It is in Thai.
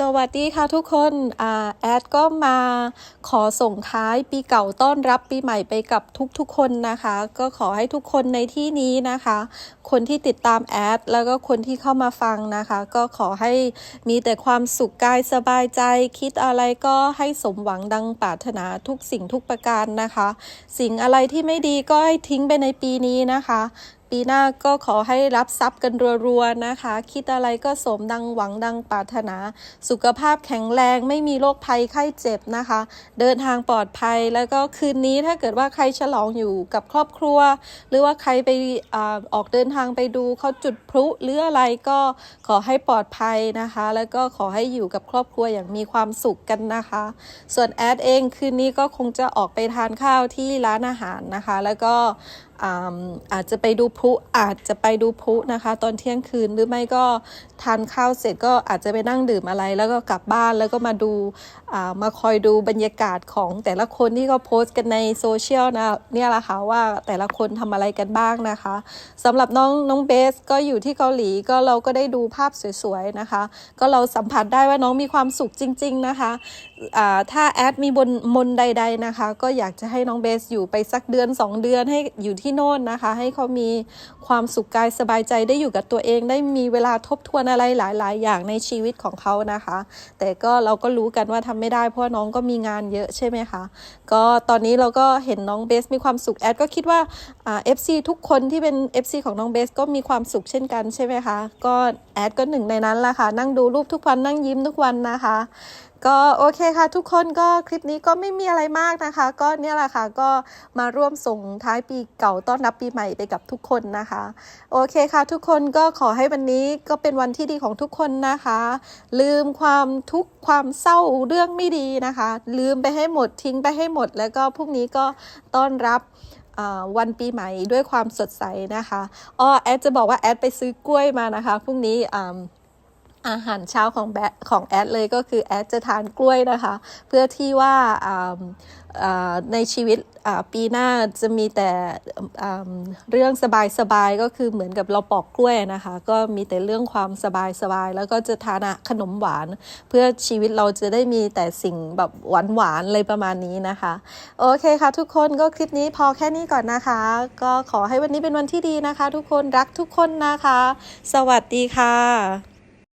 สวัสดีค่ะทุกคนอ่าแอดก็มาขอส่งท้ายปีเก่าต้อนรับปีใหม่ไปกับทุกๆคนนะคะ ก็ขอให้ทุกคนในที่นี้นะคะ คนที่ติดตามแอดแล้วก็คนที่เข้ามาฟังนะคะ ก็ขอให้มีแต่ความสุขกายสบายใจ คิดอะไรก็ให้สมหวังดังปรารถนาทุกสิ่งทุกประการนะคะ สิ่งอะไรที่ไม่ดีก็ให้ทิ้งไปในปีนี้นะคะปีหน้าก็ขอให้รับทรัพย์กันรัวๆนะคะ คิดอะไรก็สมดังหวังดังปรารถนา สุขภาพแข็งแรงไม่มีโรคภัยไข้เจ็บนะคะ เดินทางปลอดภัยแล้วก็คืนนี้ถ้าเกิดว่าใครฉลองอยู่กับครอบครัว หรือว่าใครไปอออกเดินทางไปดูเขาจุดพลุหรืออะไรก็ขอให้ปลอดภัยนะคะ แล้วก็ขอให้อยู่กับครอบครัวอย่างมีความสุขกันนะคะ ส่วนแอดเองคืนนี้ก็คงจะออกไปทานข้าวที่ร้านอาหารนะคะ แล้วก็อาจจะไปดูพุอาจจะไปดูพุนะคะ ตอนเที่ยงคืนหรือไม่ก็ทานข้าวเสร็จก็อาจจะไปนั่งดื่มอะไร แล้วก็กลับบ้านแล้วก็มาดูมาคอยดูบรรยากาศของแต่ละคนที่เขาโพสต์กันในโซเชียลนะเนี่ยแหละค่ะว่าแต่ละคนทำอะไรกันบ้างนะคะสำหรับน้องน้องเบสก็อยู่ที่เกาหลีก็เราก็ได้ดูภาพสวยๆนะคะ ก็เราสัมผัสได้ว่าน้องมีความสุขจริง ๆนะคะถ้าแอดมีบนมนใด ๆนะคะ ก็อยากจะให้น้องเบสอยู่ไปสักเดือน 2 เดือนให้อยู่ที่โน่นนะคะ ให้เขามีความสุขกายสบายใจได้อยู่กับตัวเอง ได้มีเวลาทบทวนอะไรหลาย ๆ อย่างในชีวิตของเขานะคะ แต่ก็เราก็รู้กันว่าทำไม่ได้ เพราะน้องก็มีงานเยอะใช่ไหมคะก็ตอนนี้เราก็เห็นน้องเบสมีความสุขแอดก็คิดว่าเอ่า FC ทุกคนที่เป็น FC ของน้องเบสก็มีความสุขเช่นกันใช่ไหมคะก็แอดก็หนึ่งในนั้นละค่ะนั่งดูรูปทุกวันนั่งยิ้มทุกวันนะคะก็โอเคค่ะทุกคนก็คลิปนี้ก็ไม่มีอะไรมากนะคะ ก็เนี่ยแหละค่ะก็มาร่วมส่งท้ายปีเก่าต้อนรับปีใหม่ไปกับทุกคนนะคะ โอเคค่ะ ทุกคนก็ขอให้วันนี้ก็เป็นวันที่ดีของทุกคนนะคะ ลืมความทุกข์ความเศร้าเรื่องไม่ดีนะคะ ลืมไปให้หมดทิ้งไปให้หมด แล้วก็พรุ่งนี้ก็ต้อนรับวันปีใหม่ด้วยความสดใสนะคะอ้อแอดจะบอกว่าแอดไปซื้อกล้วยมานะคะพรุ่งนี้ อาหารเช้าของแบของแอดเลยก็คือแอดจะทานกล้วยนะคะ เพื่อที่ว่าในชีวิตปีหน้าจะมีแต่เรื่องสบายๆก็คือเหมือนกับเราปอกกล้วยนะคะ ก็มีแต่เรื่องความสบายๆแล้วก็จะทานขนมหวาน เพื่อชีวิตเราจะได้มีแต่สิ่งแบบหวานๆเลยประมาณนี้นะคะ โอเคค่ะทุกคนก็คลิปนี้พอแค่นี้ก่อนนะคะ ก็ขอให้วันนี้เป็นวันที่ดีนะคะ ทุกคนรักทุกคนนะคะ สวัสดีค่ะ